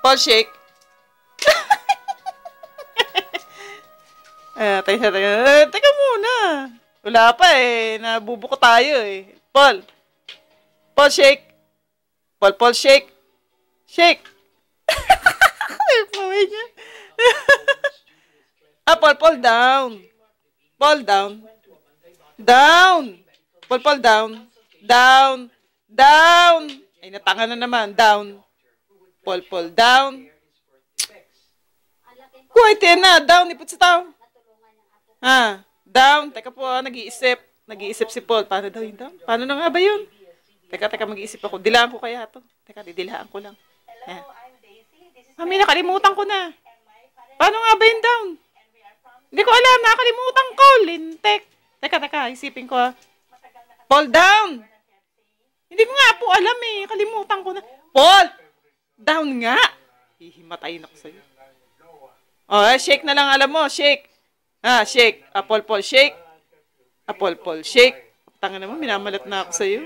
Paul, shake. eh, tayo, tayo. Eh, teka muna. Wala pa eh. Nabubuko tayo eh. Paul. Paul, shake. Paul, Paul, shake. Shake. Paway niya. ah, Paul, Paul, down. Paul, down. Down. Paul, Paul, down. Down. Down. Ay, natanga na naman. Down. Paul, down. Yan na. Down. Ipot sa tao. Ha? Down. Teka po, ah, nag-iisip. Nag-iisip si Paul. Paano daw yun down? Paano na nga ba yun? Teka, teka, mag-iisip ako. Dilaan ko kaya to. Teka, didilaan ko lang. Ha? Mami, nakalimutan ko na. Paano nga ba yun down? Hindi ko alam. Nakalimutan ko. Lintek. Teka, teka. Isipin ko ah. Paul, down. Hindi ko nga po alam eh. Kalimutan ko na. Paul! Down nga. Hihimatayin ako sa'yo. Oh, eh, shake na lang alam mo. Shake. Ah, shake. Paul, Paul, shake. Paul, Paul, shake. Tanga naman, minamalat na ako sa'yo.